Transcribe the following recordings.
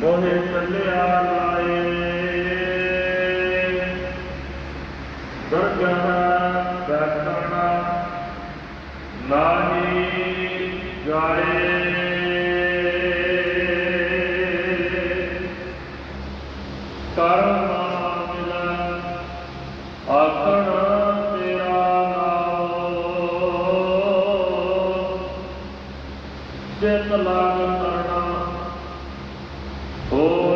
ਮੋਹੇ ਚੱਲਿਆ ਲਾਏ ਦਰਗਾਹ ਬੈਠਣਾ ਨਾਹੀ ਜਾੜੇ ਕਰਮ ਚਿਤ ਲਾਗ ਕਰਨਾ Oh.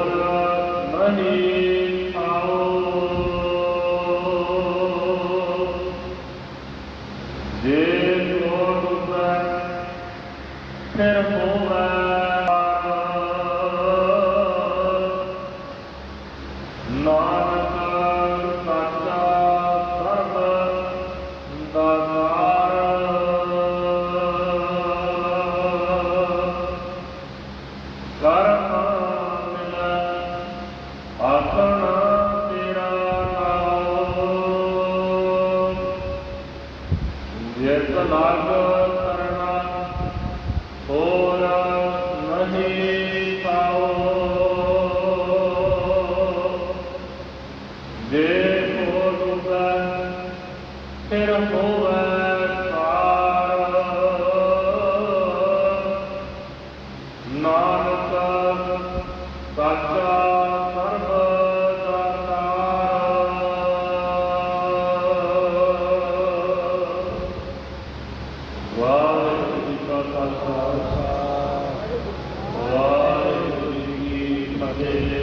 ਜੇ ਕੋ ਰੂਪਾ ਫਿਰ ਹੋਵੇ Amen.